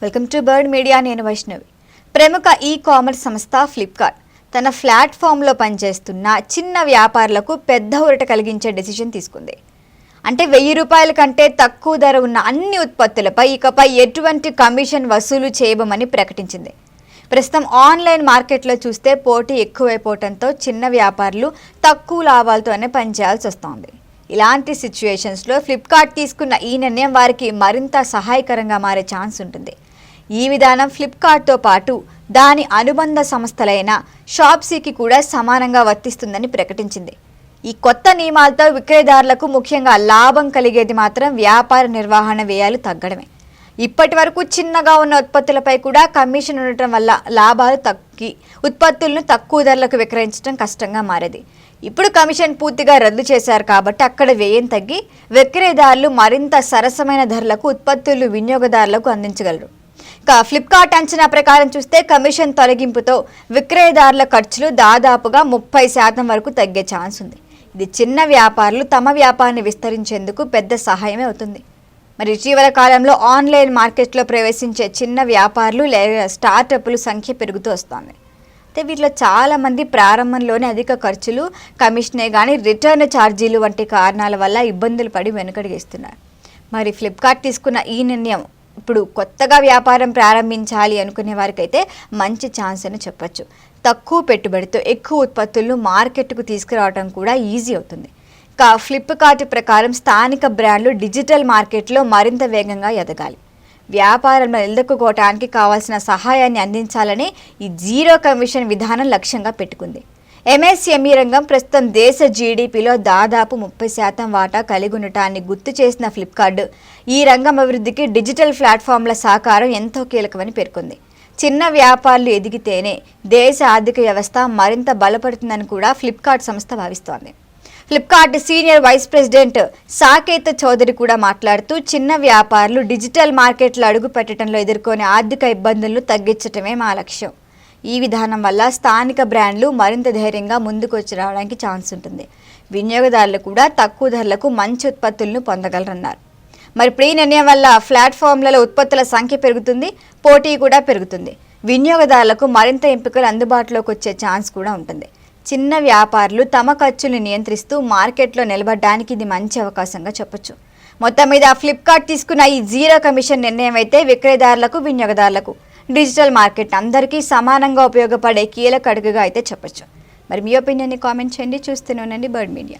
Welcome to bird media నేను వైష్ణవి. ప్రముఖ e commerce సంస్థ ఫ్లిప్కార్ట్ తన ప్లాట్ఫామ్లో పనిచేస్తున్న చిన్న వ్యాపారులకు పెద్ద ఊరట కలిగించే డెసిషన్ తీసుకుంది. అంటే వెయ్యి రూపాయల కంటే తక్కువ ధర ఉన్న అన్ని ఉత్పత్తులపై ఇకపై ఎటువంటి కమిషన్ వసూలు చేయబోమని ప్రకటించింది. ప్రస్తుతం ఆన్లైన్ మార్కెట్లో చూస్తే పోటీ ఎక్కువైపోవడంతో చిన్న వ్యాపారులు తక్కువ లాభాలతోనే పనిచేయాల్సి వస్తోంది. ఇలాంటి సిచ్యువేషన్స్లో ఫ్లిప్కార్ట్ తీసుకున్న ఈ నిర్ణయం వారికి మరింత సహాయకరంగా మారే ఛాన్స్ ఉంటుంది. ఈ విధానం ఫ్లిప్కార్ట్తో పాటు దాని అనుబంధ సంస్థలైన షాప్సీకి కూడా సమానంగా వర్తిస్తుందని ప్రకటించింది. ఈ కొత్త నియమాలతో విక్రయదారులకు ముఖ్యంగా లాభం కలిగేది మాత్రం వ్యాపార నిర్వహణ వ్యయాలు తగ్గడమే. ఇప్పటి వరకు చిన్నగా ఉన్న ఉత్పత్తులపై కూడా కమిషన్ ఉండటం వల్ల లాభాలు తగ్గి ఉత్పత్తులను తక్కువ ధరలకు విక్రయించడం కష్టంగా మారేది. ఇప్పుడు కమిషన్ పూర్తిగా రద్దు చేశారు కాబట్టి అక్కడ వ్యయం తగ్గి విక్రయదారులు మరింత సరసమైన ధరలకు ఉత్పత్తులు వినియోగదారులకు అందించగలరు. ఇక ఫ్లిప్కార్ట్ అంచనా ప్రకారం చూస్తే కమిషన్ తొలగింపుతో విక్రయదారుల ఖర్చులు దాదాపుగా ముప్పై శాతం వరకు తగ్గే ఛాన్స్ ఉంది. ఇది చిన్న వ్యాపారులు తమ వ్యాపారాన్ని విస్తరించేందుకు పెద్ద సహాయమే అవుతుంది. మరి ఇటీవల కాలంలో ఆన్లైన్ మార్కెట్లో ప్రవేశించే చిన్న వ్యాపారులు లేదా స్టార్టప్లు సంఖ్య పెరుగుతూ వస్తోంది. అయితే వీటిలో చాలామంది ప్రారంభంలోనే అధిక ఖర్చులు కమిషనే కానీ రిటర్న్ ఛార్జీలు వంటి కారణాల వల్ల ఇబ్బందులు పడి వెనుకడిగేస్తున్నారు. మరి ఫ్లిప్కార్ట్ తీసుకున్న ఈ నిర్ణయం ఇప్పుడు కొత్తగా వ్యాపారం ప్రారంభించాలి అనుకునే వారికైతే మంచి ఛాన్స్ అని చెప్పచ్చు. తక్కువ పెట్టుబడితో ఎక్కువ ఉత్పత్తులను మార్కెట్కు తీసుకురావడం కూడా ఈజీ అవుతుంది. కా ఫ్లిప్కార్ట్ ప్రకారం స్థానిక బ్రాండ్లు డిజిటల్ మార్కెట్లో మరింత వేగంగా ఎదగాలి. వ్యాపారంలో నిలదొక్కుకోవటానికి కావాల్సిన సహాయాన్ని అందించాలని ఈ జీరో కమిషన్ విధానం లక్ష్యంగా పెట్టుకుంది. ఎంఎస్ఎంఈ రంగం ప్రస్తుతం దేశ జీడిపిలో దాదాపు ముప్పై శాతం వాటా కలిగి ఉండటాన్ని గుర్తు చేసిన ఫ్లిప్కార్ట్ ఈ రంగం అభివృద్ధికి డిజిటల్ ప్లాట్ఫామ్ల సహకారం ఎంతో కీలకమని పేర్కొంది. చిన్న వ్యాపారులు ఎదిగితేనే దేశ ఆర్థిక వ్యవస్థ మరింత బలపడుతుందని కూడా ఫ్లిప్కార్ట్ సంస్థ భావిస్తోంది. Flipkart senior vice president Saketh Chowdary కూడా మాట్లాడుతూ చిన్న వ్యాపారులు డిజిటల్ మార్కెట్లో అడుగు పెట్టడంలో ఎదుర్కొనే ఆర్థిక ఇబ్బందులను తగ్గించటమే మా లక్ష్యం. ఈ విధానం వల్ల స్థానిక బ్రాండ్లు మరింత ధైర్యంగా ముందుకు వచ్చి రావడానికి ఛాన్స్ ఉంటుంది. వినియోగదారులు కూడా తక్కువ ధరలకు మంచి ఉత్పత్తులను పొందగలరన్నారు. మరి ప్రీ నిర్ణయం వల్ల ప్లాట్ఫామ్లలో ఉత్పత్తుల సంఖ్య పెరుగుతుంది పోటీ కూడా పెరుగుతుంది. వినియోగదారులకు మరింత ఎంపికలు అందుబాటులోకి వచ్చే ఛాన్స్ కూడా ఉంటుంది. చిన్న వ్యాపారులు తమ ఖర్చులు నియంత్రిస్తూ మార్కెట్లో నిలబడడానికి ఇది మంచి అవకాశంగా చెప్పొచ్చు. మొత్తం మీద ఫ్లిప్కార్ట్ తీసుకున్న ఈ జీరో కమిషన్ నిర్ణయం అయితే విక్రయదారులకు వినియోగదారులకు డిజిటల్ మార్కెట్ అందరికీ సమానంగా ఉపయోగపడే కీలక అడుగుగా అయితే చెప్పొచ్చు. మరి మీ ఒపీనియన్ని కామెంట్ చేయండి. చూస్తూనే ఉండండి బర్డ్ మీడియా.